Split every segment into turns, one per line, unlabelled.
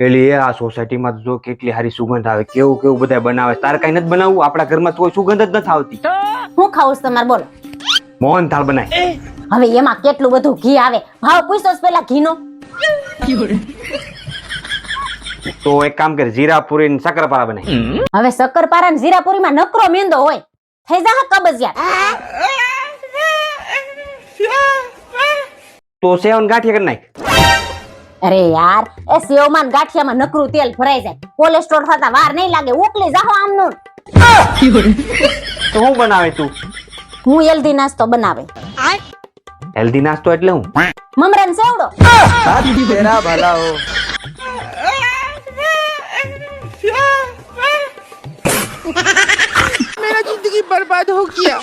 પેલી એ આ સોસાયટીમાં જો કેટલી સારી સુગંધ આવે કેવું કેવું બધા બનાવે તારે કઈ નથી બનાવવું આપણા ઘરમાં તો કોઈ સુગંધ જ નથી આવતી.
હું ખાવું તમારે બોલો.
મોહન થાળ બનાય.
હવે એમાં કેટલું બધું ઘી આવે? ભાવ પૂછતો પેલા ઘીનો.
તો એક કામ કર જીરાપુરી ને શક્કરપારા બનાય.
હવે શક્કરપારા ને જીરાપુરી માં નકરો મેંદો હોય. થઈ જા કબજિયાત.
તો સેવન ગાંઠિયા કરી નાખ
અરે યાર એ સેવમાં ને ગાંઠિયામાં નકરું તેલ ભરાઈ જાય કોલેસ્ટ્રોલ થતા વાર નહીં લાગે ઉકલી જાહો આમનું
તો હું બનાવે તું
હું હેલ્ધી નાસ્તો બનાવે
હેલ્ધી નાસ્તો એટલે હું
મમરાન સેવડો
તેરા ભલા હો
मेरा जिंदगी बर्बाद हो गया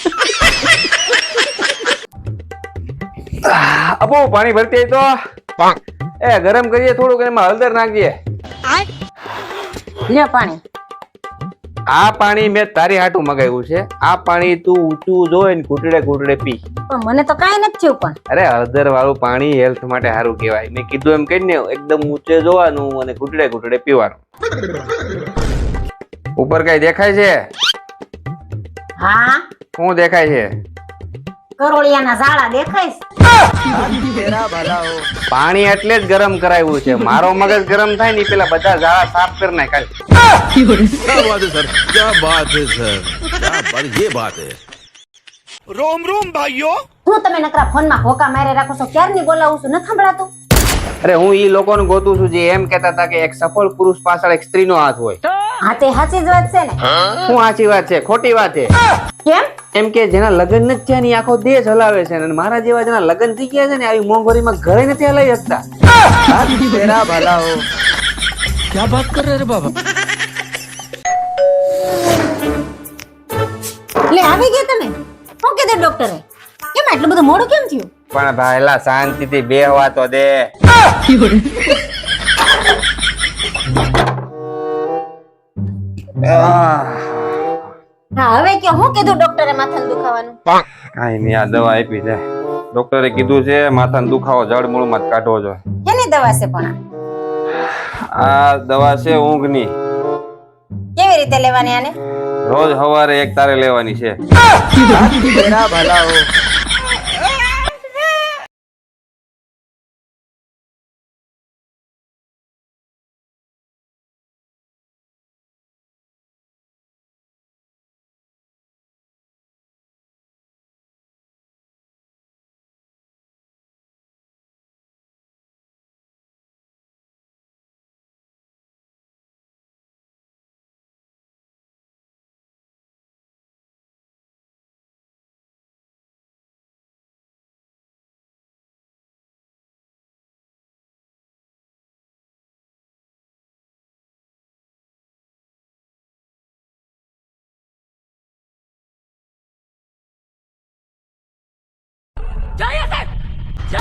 આપો પાણી ભરતી હોય તો એ ગરમ કરીએ થોડુંક એમાં હળદર નાખીએ.
લ્યો પાણી.
આ પાણી મેં તારી હાટું મગાવ્યું છે. આ પાણી તું ઊંચું જોઈ ને ઘૂંટડે ઘૂંટડે પી.
પણ મને તો કાંઈ નથી થયું પણ.
અરે હળદર વાળું પાણી હેલ્થ માટે સારું કહેવાય. મેં કીધું એમ કહીને એકદમ ઊંચે જોવાનું અને ઘૂંટડે ઘૂંટડે પીવાનું. ઉપર કઈ દેખાય છે?
હા?
શું દેખાય છે?
કરોળિયાના ઝાડા દેખાય છે.
પાણી એટલે જ ગરમ કરાવ્યું છે મારો મગજ ગરમ થાય ને ઈ પેલા બધા ઝાડા સાફ કરી નાખ હાલ.
क्या बात है सर क्या बात है सर क्या बात ये बात है
रोम रोम भाइयों
હું તમે નકરા ફોનમાં હોકા મારે રાખો છો ક્યારની બોલાવું છું ન સંભળાતું
અરે હું ઈ લોકોને ગોતું છું જે એમ કહેતા હતા કે એક સફળ પુરુષ પાછળ એક સ્ત્રીનો હાથ હોય
હા તે સાચી જ વાત છે ને
શું સાચી વાત છે ખોટી વાત છે
કેમ
એમ કે જેના લગ્ન નથી થયા ની આખો દેશ હલાવે છે અને મારા જેવા જેના લગ્ન થઈ ગયા છે ને આવી મોંઘવારીમાં ઘરે નથી હલાવી શકતા.
ક્યાં વાત કરે રે બાબા?
લે આવી ગયા તમે? શું કીધું ડોક્ટરે? કેમ એટલું બધું મોડું કેમ થયું?
પણ ભાઈલા શાંતિથી બેહવા તો દે. આહ
હા હવે કે હું કીધું ડોક્ટરે માથાનું દુખાવાનું?
કાઈ નહીં આ દવા આપી છે ડોક્ટરે કીધું છે માથાનો દુખાવો જડ મૂળમાં જ કાઢવો જોઈએ.
કેની દવા છે પણ આ?
દવા છે ઊંઘની.
કેવી રીતે લેવાની આને?
રોજ સવારે એક તારે લેવાની છે. ભલા હો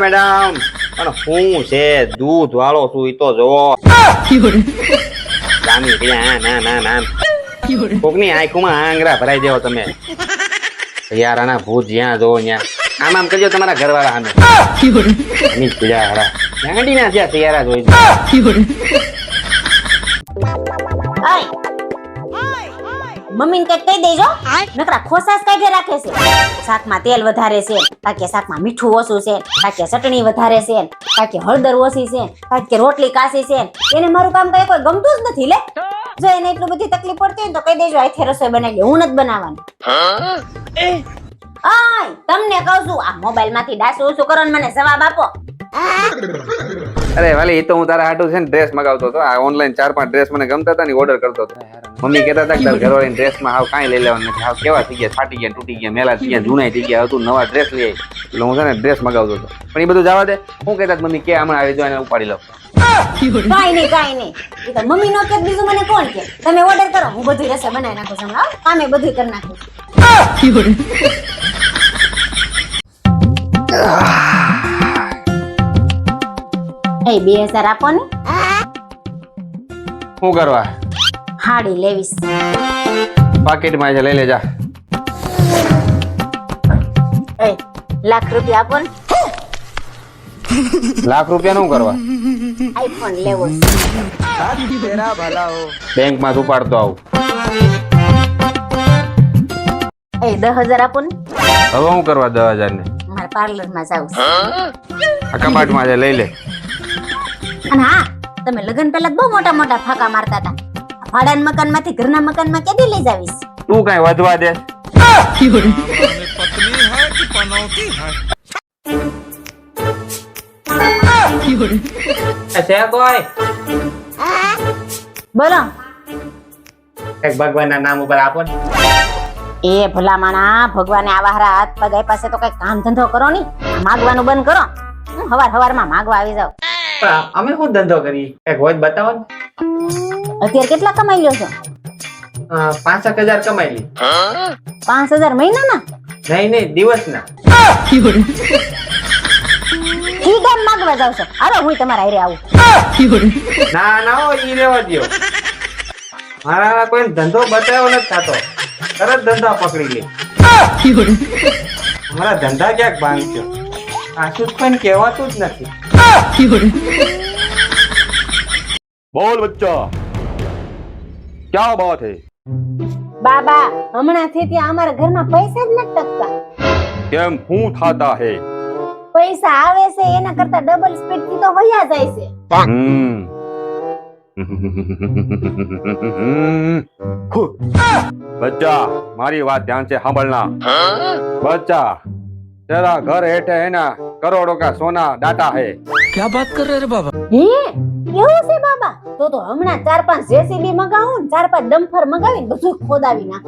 મેડમ. પણ શું છે? દૂધ વાળો છું ઈ તો જોવો જામી રહ્યા ના ના ના કોકની આંખોમાં આંગરા ભરાઈ દેવો તમે. યાર આના ભૂત જ્યાં જોવો ત્યાં. આમ આમ કરજો તમારા ઘરવાળા સામે. ગાંડી ના ત્યાં તૈયાર જ
મમ્મીને કંઈક કહી દેજો. નકરા ખોસાસ કાઢે રાખે છે. શાકમાં તેલ વધારે છે કાકે શાકમાં મીઠું ઓછું છે કાકે ચટણી વધારે છે કાકે હળદર ઓછી છે કાકે રોટલી કાસી છે. એને મારું કામ કઈ કોઈ ગમતું જ નથી લે. જો એને એટલું બધી તકલીફ પડતી હોય તો કહી દેજો આથી રસોઈ બનાવી હું નથી બનાવવાની. આય તમને કહું છું આ મોબાઈલમાંથી ડાસ ઓછું કરો ને મને જવાબ આપો.
અરે વાલી એ તો હું તારા હાટું છે ને ડ્રેસ મગાવતો હતો. આ ઓનલાઈન ચાર પાંચ ડ્રેસ મને ગમતા હતા ને ઓર્ડર કરતો હતો. મમ્મી કહેતા હતા કે તારા ઘરવાળી ડ્રેસમાં હાવ કાંઈ લઈ લેવાનું નથી. હાવ કેવા થઈ ગયા ફાટી ગયા તૂટી ગયા મેલા થઈ ગયા જૂનાઈ થઈ ગયા હતું નવા ડ્રેસ લઈ એટલે હું છે ને ડ્રેસ મગાવતો હતો. પણ એ બધું જવા દે. હું કહેતા હતા, મમ્મી કે હમણાં આવી જાય ઉપાડી લઉં
કાઈ નહીં કાઈ નહીં. એ તો મમ્મી નો કે બીજું મને કોણ કે તમે ઓર્ડર કરો હું બધું રસોઈ બનાવી નાખું છું હમણાં, કામે બધું કરી નાખું. છું. એ બે હજાર આપો ને.
શું કરવા?
હાડી લેવીશ.
પાકીટમાં છે લઈ લેજા.
એ લાખ રૂપિયા આપો ને.
લાખ રૂપિયા નું કરવા?
આઈફોન લેવો
બેંકમાં ઉપાડતો આવું.
એ દસ હજાર આપો ને.
હવે હું કરવા દસ હજાર ને?
મારા
પાર્લરમાં જાઉં કબાટમાં લઈ લે.
અને હા તમે લગન પહેલા બહુ મોટા મોટા ફાકા મારતા હતા. ભાડાના મકાનમાંથી ઘરના મકાનમાં કેદી લઈ જાવીશ?
તું કઈ વધવા દે.
બોલો.
એક ભગવાનના નામ ઉપર આપો ને.
એ ભલા માણા ભગવાને આવા હારા હાથ પગ પાસે તો કઈ કામ ધંધો કરો નહીં. માગવાનું બંધ કરો. હું હવાર હવારમાં માગવા આવી જાઉં.
પણ અમે શું ધંધો કરીએ? એક હોય બતાવો ને.
અત્યારે કેટલા કમાઈ લ્યો છો?
પાંચ એક હજાર કમાઈ લી
પાંચ હજાર મહિનાના?
નહીં નહીં દિવસના.
ઈ ગામ માગવા જાવ છો. હાલો હું તમારા હારે આવું.
ના ના હો ઈ રેવા દ્યો. મારા કોઈ ધંધો બતાવ્યો નથી થતો. તરત ધંધા પકડી લે. મારા ધંધા ક્યાંક ભાંગ્યો આશું જ કોઈને કહેવાતું જ નથી.
બોલ બચ્ચા. ક્યા બાત હે
બાબા હમણાંથી ત્યાં અમારા ઘરમાં પૈસા જ નથી ટકતા.
કેમ હું થાતા હે?
પૈસા આવે છે એના કરતા ડબલ સ્પીડથી તો વયા જાય છે.
બચ્ચા મારી વાત ધ્યાન છે સાંભળના બચ્ચા તેરા ઘર હેઠે એના કરોડો કા સોના ડાટા
હે. ક્યાં વાત કર રે બાબા?
હે? એવું છે બાબા? તો તો હમણાં ચાર પાંચ જેસીબી મગાવું ચાર પાંચ ડમ્ફર મગાવીને બધું ખોદાવી નાખ.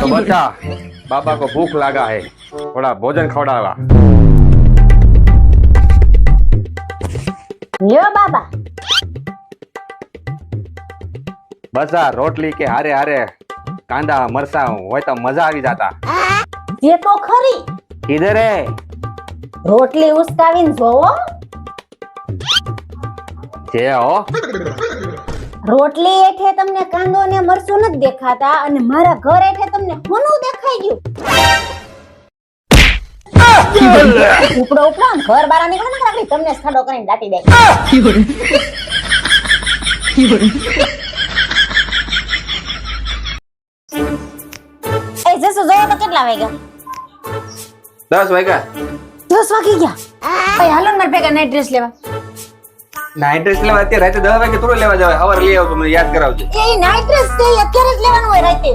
તો બચ્ચા બાબા કો ભૂખ લાગા હે. થોડા ભોજન ખવડાવા
લ્યો બાબા.
બચ્ચા રોટલી કે હારે હારે કાંદા મરસા હોય તો મજા આવી જાતા.
જે તો ખરી.
કીધે
રોટલી ઉસકાવીને જોવો.
જે હો.
રોટલી એઠે તમને કાંદો ને મરચું નથી દેખાતા અને મારા ઘર એઠે તમને હોનું દેખાઈ ગયું. ઉપડો ઉપડો ઘર બાર નીકળો ને રાખડી તમને સ્થળો કરીને દાટી દે. એ જસુ જોવો તો કેટલા વાગ્યા.
દસ વાગ્યા.
દસ વાગી ગયા. ભાઈ હાલો ને મારા ભેગા નાઈટ ડ્રેસ લેવા.
નાઇટ ડ્રેસ લેવા અત્યારે રાતે દસ વાગે થોડું લેવા જવાય. સવારે લઈ આવતો મને યાદ કરાવજો.
એ નાઇટ્રસ ડ્રેસ છે અત્યારે જ લેવાનું હોય રાતે.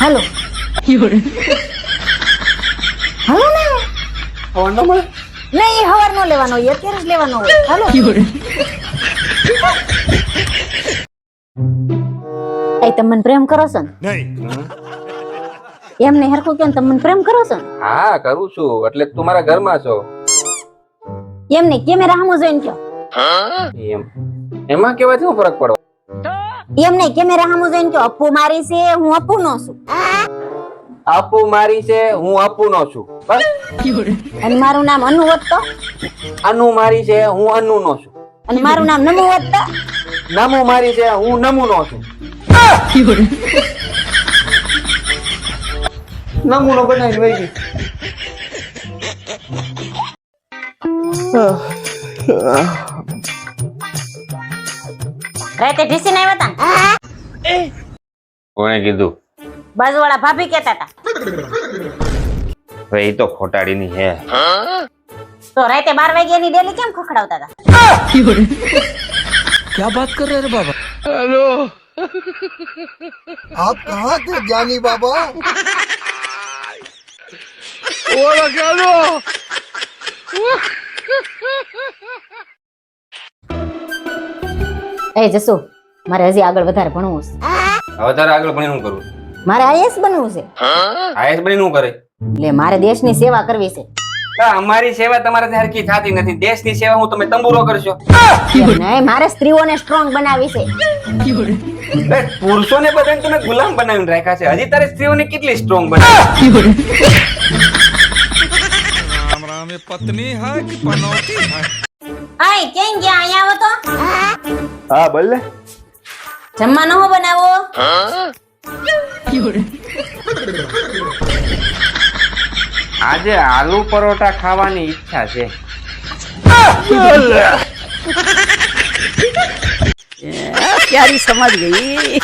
હાલો. હાલો ને.
ફોન ન મળે?
નહીં એ હવાર નો લેવાનો હોય અત્યારે જ લેવાનો હોય. હાલો. એ તમે મને પ્રેમ કરો છો ને? એમને હરખું કેમ તમને પ્રેમ કરો છો ને?
હા કરું છું. એટલે તું મારા ઘરમાં છો.
એમને કેમેરા સામું જોઈને કયો.
એમ. એમાં કેવાથી શું ફરક પડો?
એમને કેમેરા સામું જોઈને કયો. અપ્પુ મારી છે હું અપ્પુ નો છું.
અપુ મારી છે હું અપુ નો છું. બસ.
અને મારું નામ અનુ વધતો
અનુ મારી છે હું અનુ નો છું.
અને મારું નામ નમુ વધતો
નમુ મારી છે હું નમુ નો છું. નમૂનો બનાવીને વહી ગઈ
રાતે ઢીસી ના આવ્યા હતા
કોણે કીધું
બાજુવાળા ભાભી કહેતા હતા
હવે એ તો ખોટાડીની હે
તો રાતે બાર વાગ્યાની ડેલી કેમ ખખડાવતા હતા
क्या बात कर रहे रे बाबा
आप कहाँ थे जानी बाबा
એ જસુ મારે હજી આગળ વધારે ભણવું છે.
વધારે આગળ ભણી હું કરવું
મારે આઈએસ બનવું છે.
આઈએસ બનીને હું કરે?
એટલે મારે દેશની સેવા કરવી છે.
અમારી સેવા તમારે હરકી થાતી નથી. દેશની સેવા હું તમે તંબુરો કરશો.
નહીં મારે સ્ત્રીઓને સ્ટ્રોંગ બનાવી છે.
પુરુષોને બધાને તમે ગુલામ બનાવીને રાખ્યા છે. હજી તારે સ્ત્રીઓને કેટલી સ્ટ્રોંગ બનાવી?
રામ રામ પત્ની હક પનોતી હક
આય કેમ ગયા? આયા આવો તો.
હા બોલ ને
જમવા નો બનાવો?
આજે આલુ પરોઠા ખાવાની ઈચ્છા છે.
ક્યારે સમજ ગઈ.